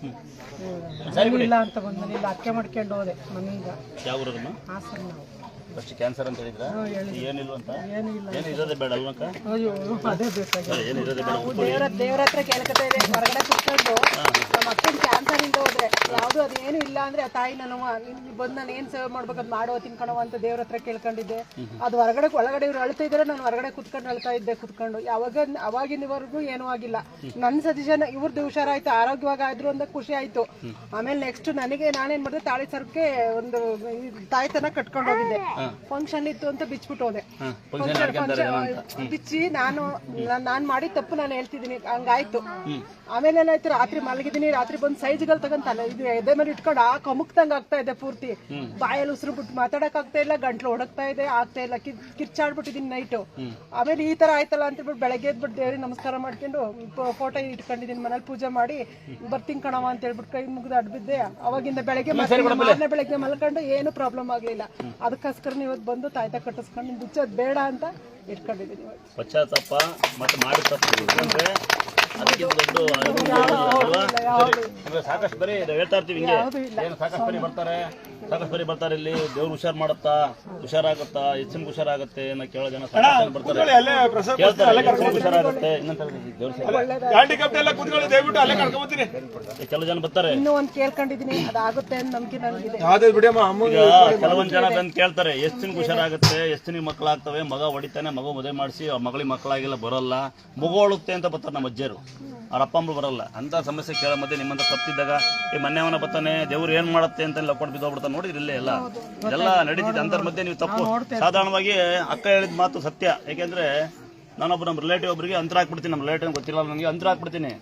ಹ್ಮ್, ಇಲ್ಲ ಅಂತ ಬಂದ ಮನೇಲಿ ಅಕ್ಕೆ ಮಾಡ್ಕೊಂಡು ಹೋದೆ ಮನೆಯಿಂದ. ಯಾವ ಹಾಸನ ನಾವು. ಫಸ್ಟ್ ಕ್ಯಾನ್ಸರ್ ಅಂತ ಹೇಳಿದ್ರ. ಏನಿಲ್ಲ ಅಂತ? ಏನೂ ಇಲ್ಲ ಏನು ಇರೋದೇ ಬೇಡ ಅಲ್ವಕ್ಕ ಅಯ್ಯೋ ಅದೇ ಬೇಕಾಗಿ ಏನು ಇರೋದೇ ಬೇಡ ದೇವ್ರ ದೇವ್ರ ಹತ್ರ ಕೇಳ್ಕೊತಾ ಇದೆ ಹೊರಗಡೆ ಕುತ್ಕೊಂಡು. ನಮ್ಮ ಅಕ್ಕನ ಕ್ಯಾನ್ಸರ್ ಯಾವ್ದು ಅದೇನು ಇಲ್ಲ ಅಂದ್ರೆ ಆ ತಾಯಿ ನಾನು ಬಂದು ನಾನು ಏನ್ ಸೇವೆ ಅದು ಮಾಡೋ ತಿನ್ಕೊಳೋ ಅಂತ ದೇವ್ರ ಹತ್ರ ಕೇಳ್ಕೊಂಡಿದ್ದೆ. ಅದು ಹೊರಗಡೆ ಒಳಗಡೆ ಇವ್ರು ಅಳ್ತಾ ಇದ್ರೆ ನಾನು ಹೊರಗಡೆ ಕುತ್ಕೊಂಡು ಅಳ್ತಾ ಇದ್ದೆ ಕುತ್ಕೊಂಡು. ಯಾವಾಗ ಅವಾಗಿನವರೆಗೂ ಏನೂ ಆಗಿಲ್ಲ. ನನ್ನ ಸಜೆಷನ್ ಇವ್ರದ್ದು ಹುಷಾರಾಯ್ತು ಆರೋಗ್ಯವಾಗಿ ಆದ್ರು ಅಂತ ಖುಷಿ ಆಯ್ತು. ಆಮೇಲೆ ನೆಕ್ಸ್ಟ್ ನನಗೆ ನಾನೇನ್ ಮಾಡಿದೆ ತಾಳಿ ಸರ್ಕ್ಕೆ ಒಂದು ತಾಯಿತನ ಕಟ್ಕೊಂಡು ಹೋಗಿದ್ದೆ. ಫಂಕ್ಷನ್ ಇತ್ತು ಅಂತ ಬಿಚ್ಬಿಟ್ಟು ಹೋದೆ. ಬಿಚ್ಚಿ ನಾನು ನಾನು ನಾನ್ ಮಾಡಿದ ತಪ್ಪು ನಾನು ಹೇಳ್ತಿದ್ದೀನಿ ಹಂಗಾಯ್ತು. ಆಮೇಲೆ ಏನಾಯ್ತು ರಾತ್ರಿ ಮಲಗಿದ್ದೀನಿ ರಾತ್ರಿ ಬಂದು ಸೈಜ್ಗಳು ತಗೊಂತಲ್ಲ ಇದು ಎದೆ ಮೇಲೆ ಇಟ್ಕೊಂಡು ಆ ಕಮುಕ್ದಂಗ್ ಆಗ್ತಾ ಇದೆ ಪೂರ್ತಿ. ಬಾಯಲ್ಲಿ ಉಸಿರು ಬಿಟ್ಟು ಮಾತಾಡಕ್ ಆಗ್ತಾ ಇಲ್ಲ ಗಂಟ್ಲು ಹೊಡಕ್ತಾ ಇದೆ ಆಗ್ತಾ ಇಲ್ಲ. ಕಿರ್ಚಾಡ್ಬಿಟ್ಟಿದೀನಿ ನೈಟು ಆಮೇಲೆ ಈ ತರ ಆಯ್ತಲ್ಲ ಅಂತ ಹೇಳ್ಬಿಟ್ಟು ಬೆಳಗ್ಗೆ ಎದ್ಬಿಟ್ಟು ದೇವ್ರಿಗೆ ನಮಸ್ಕಾರ ಮಾಡ್ಕೊಂಡು ಫೋಟೋ ಇಟ್ಕೊಂಡಿದೀನಿ ಮನೇಲಿ ಪೂಜೆ ಮಾಡಿ ಬರ್ತೀನಿ ಕಣವ ಅಂತ ಹೇಳ್ಬಿಟ್ಟು ಕೈ ಮುಗಿದು ಅಡ್ಬಿದ್ದೆ. ಅವಾಗಿಂದ ಬೆಳಗ್ಗೆ ಮಾರನೇ ಬೆಳಗ್ಗೆ ಮಲ್ಕೊಂಡು ಏನು ಪ್ರಾಬ್ಲಮ್ ಆಗ್ಲಿಲ್ಲ. ಅದಕ್ಕೋಸ್ಕರ ಇವತ್ತು ಬಂದು ತಾಯ್ತ ಕಟ್ಟಿಸ್ಕೊಂಡು ಬಿಚ್ಚೋದು ಬೇಡ ಅಂತ ಇಟ್ಕೊಂಡಿದ್ದೀನಿ ಪಶ್ಚಾತ್ತಪ್ಪ ಪಶ್ಚಾತ್ತಾಪ ಮತ್ತೆ ಮಾಡಿ ತಪ್ಪು. ಅಂದ್ರೆ ಅದಕ್ಕಿಂತ ದೊಡ್ಡ. ಸಾಕಷ್ಟು ಬರೀ ಹೇಳ್ತಾ ಇರ್ತೀವಿ ಹಿಂಗೆ. ಏನು ಸಾಕಷ್ಟು ಬರೀ ಬರ್ತಾರೆ? ಸಾಕಷ್ಟು ಬರೀ ಬರ್ತಾರೆ ಇಲ್ಲಿ. ದೇವ್ರು ಹುಷಾರ್ ಮಾಡುತ್ತಾ? ಹುಷಾರಾಗುತ್ತಾ? ಹೆಚ್ಚಿನ ಹುಷಾರಾಗುತ್ತೆ ಅನ್ನೋ ಕೇಳೋ ಜನ ಸಾಕಷ್ಟು ಜನ ಬರ್ತಾರೆ. ಕೇಳ್ತಾರೆ ಹೆಚ್ಚಿನ ಹುಷಾರಾಗುತ್ತೆ. ಇನ್ನೊಂದ್ ದೇವ್ರ ಕೆಲವು ಜನ ಬರ್ತಾರೆ. ಇನ್ನೂ ಒಂದು ಕೇಳ್ಕೊಂಡಿದ್ದೀನಿ ಅದಾಗುತ್ತೆ ಅಂತ ನಂಬಿಕೆ ನನಗಿದೆ. ಅದೇ ಬಿಡಿಯಮ್ಮ ಅಮ್ಮ ಈಗ ಕೆಲವೊಂದ್ ಜನ ಬಂದು ಕೇಳ್ತಾರೆ ಎಷ್ಟು ದಿನ ಹುಷಾರಾಗುತ್ತೆ ಎಷ್ಟಿನ ದಿನ ಮಕ್ಕಳಾಗ್ತವೆ ಮಗ ಹೊಡಿತಾನೆ ಮಗು ಮದುವೆ ಮಾಡಿಸಿ ಆ ಮಗಳಿಗೆ ಮಕ್ಕಳಾಗಿಲ್ಲ ಬರೋಲ್ಲ ಮಗು ಅಳುತ್ತೆ ಅಂತ ಬರ್ತಾರೆ ನಮ್ಮ ಅಜ್ಜರು ಅವ್ರ ಅಪ್ಪ ಅಮ್ಮ ಬರಲ್ಲ. ಅಂತ ಸಮಸ್ಯೆ ಕೇಳೋ ಮಧ್ಯೆ ನಿಮ್ಮಂತ ತಪ್ಪಿದ್ದಾಗ ಈ ಮನೆಯವನ ಬರ್ತಾನೆ ದೇವ್ರು ಏನ್ ಮಾಡುತ್ತೆ ಅಂತ ಲಕ್ಕೊಂಡು ಬಿದ್ದೋಗ್ಬಿಡ್ತಾನೆ ನೋಡಿದ್ರಿ ಇಲ್ಲೇ ಎಲ್ಲ? ಇದೆಲ್ಲ ನಡೀತಿದೆ ಅಂತರ ಮಧ್ಯೆ ನೀವು ತಪ್ಪು. ಸಾಧಾರಣವಾಗಿ ಅಕ್ಕ ಹೇಳಿದ ಮಾತು ಸತ್ಯ. ಯಾಕೆಂದ್ರೆ ನಾನೊಬ್ಬ ನಮ್ಮ ರಿಲೇಟಿವ್ ಒಬ್ಬರಿಗೆ ಅಂತರ ಹಾಕ್ಬಿಡ್ತೀನಿ ನಮ್ಮ ರಿಲೇಟಿವ್ ಗೊತ್ತಿಲ್ಲ ನನಗೆ ಅಂತರ ಹಾಕ್ಬಿಡ್ತೀನಿ.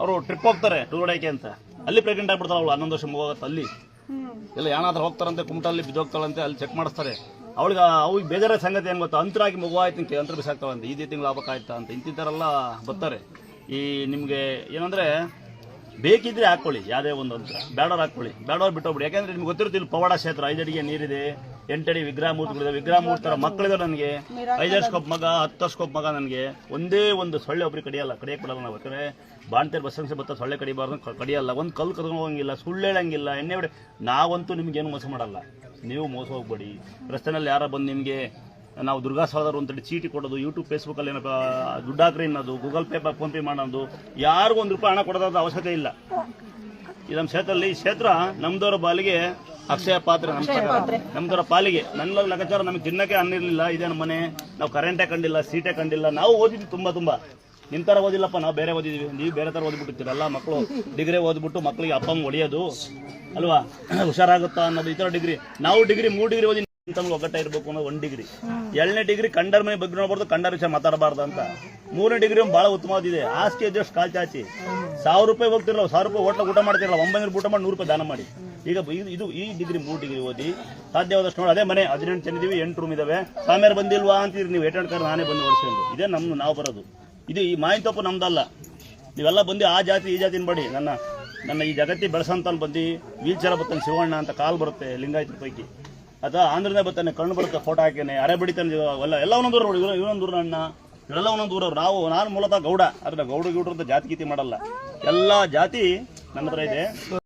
ಅವರು ಟ್ರಿಪ್ ಹೋಗ್ತಾರೆ ಟೂರ್ ಹೊಡೆಯಕ್ಕೆ ಅಂತ. ಅಲ್ಲಿ ಪ್ರೆಗ್ನೆಂಟ್ ಆಗ್ಬಿಡ್ತಾಳೆ ಅವಳು ಹನ್ನೊಂದು ವರ್ಷ ಮುಗೋಗತ್ತೆ ಅಲ್ಲಿ. ಇಲ್ಲ ಏನಾದ್ರೂ ಹೋಗ್ತಾರಂತೆ ಕುಮಟಲ್ಲಿ ಬಿದ್ದೋಗ್ತಾಳಂತೆ ಅಲ್ಲಿ ಚೆಕ್ ಮಾಡಿಸ್ತಾರೆ. ಅವಳಿಗೆ ಅವ್ರಿಗೆ ಬೇಜಾರ ಸಂಗತಿ ಏನು ಗೊತ್ತಾ? ಅಂತರಾಗಿ ಮಗುವಾಯ್ತು ಅಂತರ ಬಿಸಾಕ್ತಾವಂತೆ ಈ ತಿಂಗಳು ಆಗ್ಬೇಕಾಯ್ತಾ ಅಂತ. ಇಂತಿಂತರೆಲ್ಲ ಬರ್ತಾರೆ. ಈ ನಿಮಗೆ ಏನಂದ್ರೆ ಬೇಕಿದ್ರೆ ಹಾಕೊಳ್ಳಿ, ಯಾವುದೇ ಒಂದು ಅಂತ ಬೇಡವ್ರು ಹಾಕೊಳ್ಳಿ. ಬೇಡವ್ರು ಬಿಟ್ಟೋಗ್ಬಿಡಿ ಯಾಕಂದ್ರೆ ನಿಮ್ಗೆ ಇಲ್ಲಿ ಪವಾಡ ಕ್ಷೇತ್ರ ಐದಡಿಗೆ ನೀರಿದೆ ಎಂಟಡಿ ವಿಗ್ರಹ ಮೂರ್ತಿಗಳಿದೆ. ವಿಗ್ರಹ ಮೂರ್ತರ ಮಕ್ಕಳಿದೆ ನನಗೆ. ಐದು ವರ್ಷಕ್ಕೊಬ್ಬ ಮಗ, ಹತ್ತು ವರ್ಷಕ್ಕೊಬ್ಬ ಮಗ ನನಗೆ. ಒಂದೇ ಒಂದು ಸೊಳ್ಳೆ ಒಬ್ರಿಗೆ ಕಡಿಯಲ್ಲ. ಕಡಿಯಕ್ಕೆ ಬಿಡಲ್ಲ ನಾವು ಯಾಕಂದರೆ ಬಾಣ್ತೇರ್ ಬಸ್ ಬತ್ತ ಸೊಳ್ಳೆ ಕಡಿಬಾರ್ದು ಕಡಿಯಲ್ಲ. ಒಂದು ಕಲ್ಲು ಕದ್ಕೊಂಡು ಹೋಗಂಗಿಲ್ಲ, ಸುಳ್ಳು ಹೇಳಂಗಿಲ್ಲ, ಎಣ್ಣೆ ಬಿಡಿ ನಾವಂತೂ ನಿಮ್ಗೇನು ಮೋಸ ಮಾಡಲ್ಲ. ನೀವು ಮೋಸ ಹೋಗ್ಬೇಡಿ. ರಸ್ತೆನಲ್ಲಿ ಯಾರೋ ಬಂದು ನಿಮಗೆ ನಾವು ದುರ್ಗಾ ಸಹೋದರು ಅಂತೇಳಿ ಚೀಟಿ ಕೊಡೋದು ಯೂಟ್ಯೂಬ್ ಫೇಸ್ಬುಕ್ಕಲ್ಲಿ ಏನಪ್ಪ ದುಡ್ಡು ಹಾಕ್ರಿ ಅನ್ನೋದು ಗೂಗಲ್ ಪೇ ಫೋನ್ ಪೇ ಮಾಡೋದು ಯಾರಿಗೂ ಒಂದು ರೂಪಾಯಿ ಹಣ ಕೊಡೋದಾದ ಅವಶ್ಯಕತೆ ಇಲ್ಲ. ಈ ನಮ್ಮ ಕ್ಷೇತ್ರದಲ್ಲಿ ಈ ಕ್ಷೇತ್ರ ನಮ್ದವರ ಬಾಲಿಗೆ ಅಕ್ಷಯ ಪಾತ್ರೆ ನಮ್ಮ ಪ್ರಕಾರ. ನಮ್ದವರ ಪಾಲಿಗೆ. ನನ್ನ ಲೆಕ್ಕಾಚಾರ ನಮಗೆ ತಿನ್ನಕ್ಕೆ ಅನ್ನಿರ್ಲಿಲ್ಲ ಇದೇ ನಮ್ಮ ಮನೆ. ನಾವು ಕರೆಂಟೇ ಕಂಡಿಲ್ಲ ಸೀಟೇ ಕಂಡಿಲ್ಲ. ನಾವು ಓದಿದ್ವಿ ತುಂಬಾ ತುಂಬಾ. ನಿಮ್ ತರ ಓದಿಲ್ಲಪ್ಪ ನಾವು ಬೇರೆ ಓದಿದ್ವಿ. ನೀವು ಬೇರೆ ತರ ಓದ್ಬಿಟ್ಟಿರ್ತೀರ ಎಲ್ಲ ಮಕ್ಕಳು ಡಿಗ್ರಿ ಓದ್ಬಿಟ್ಟು ಮಕ್ಕಳಿಗೆ ಅಪ್ಪ ಹೊಡೆಯೋದು. ಅಲ್ವಾ? ಹುಷಾರಾಗುತ್ತಾ ಅನ್ನೋದು ಈ ತರ ಡಿಗ್ರಿ ನಾವು ಡಿಗ್ರಿ ಮೂರು ಡಿಗ್ರಿ ಓದಿ ತಮ್ಗೆ ಒಗ್ಗಟ್ಟ ಇರಬೇಕು ಅನ್ನೋದು ಒಂದ್ ಡಿಗ್ರಿ ಎರಡನೇ ಡಿಗ್ರಿ ಕಂಡರ್ ಮನೆ ಬಗ್ಗೆ ನೋಡ್ಬಾರ್ದು, ಕಂಡರ್ ವಿಷಯ ಮಾತಾಡಬಾರ್ದು ಅಂತ. ಮೂರನೇ ಡಿಗ್ರಿ ಬಹಳ ಉತ್ತಮವಾದಿದೆ ಆಸ್ತಿ ಇದ್ದಷ್ಟು ಕಾಲ್ ಚಾಚಿ. ಸಾವಿರ ರೂಪಾಯಿ ಹೋಗ್ತಿರಲ್ಲ ಸಾವಿರ ರೂಪಾಯಿ ಹೋಟ್ಲ ಊಟ ಮಾಡ್ತಿರಲ್ಲ ಒಂಬೈನೂರು ಊಟ ಮಾಡಿ ನೂರು ರೂಪಾಯಿ ದಾನ ಮಾಡಿ. ಈಗ ಇದು- ಈ ಡಿಗ್ರಿ ಮೂರು ಡಿಗ್ರಿ ಓದಿ, ಸಾಧ್ಯವಾದಷ್ಟು ನೋಡಿ, ಅದೇ ಮನೆ, ಹದಿನೆಂಟು ಜನ ಇದೀವಿ, ಎಂಟು ರೂಮ್ ಇದಾವೆ. ಸಾಮ್ಯಾರು ಬಂದಿಲ್ವಾ ಅಂತೀರಿ ನೀವು, ಏಟ್ ಕಾರ್ ನಾನೇ ಬಂದು ಓಡಿಸ್ಕೊಂಡು ಇದೇ ನಮ್ಮ ನಾವು ಬರೋದು. ಇದು ಈ ಮಾಯಿನ ತಪ್ಪು ನಮ್ದಲ್ಲ. ನೀವೆಲ್ಲ ಬಂದು ಆ ಜಾತಿ, ಈ ಜಾತಿ ಬಡಿ. ನನ್ನ ನನ್ನ ಈ ಜಗತ್ತಿ ಬೆಳೆಸಂತ ಬಂದು ವೀಲ್ ಚೇರ್ ಬರ್ತಾನೆ ಶಿವಣ್ಣ ಅಂತ ಕಾಲ್ ಬರುತ್ತೆ ಲಿಂಗಾಯತ ಪೈಕಿ. ಅಥವಾ ಆಂಧ್ರನೇ ಬರ್ತಾನೆ ಕಣ್ಣು ಬರುತ್ತೆ ಫೋಟೋ ಹಾಕೇನೆ ಅರೆ ಬಿಡಿತಾನೆ ಎಲ್ಲ ಎಲ್ಲ ಒಂದೊಂದು ದೂರ ಇವ್ರು- ಇವನೊಂದು ದೂರ ಅಣ್ಣ, ಇವರೆಲ್ಲ ಒಂದೊಂದು ದೂರ ನಾವು, ನಾನು ಮೂಲತಃ ಗೌಡ ಅದ್ರ ಗೌಡ ಗೌಡ್ರ ಜಾತಿ ಗೀತಿ ಮಾಡಲ್ಲ. ಎಲ್ಲ ಜಾತಿ ನನ್ನ ಇದೆ.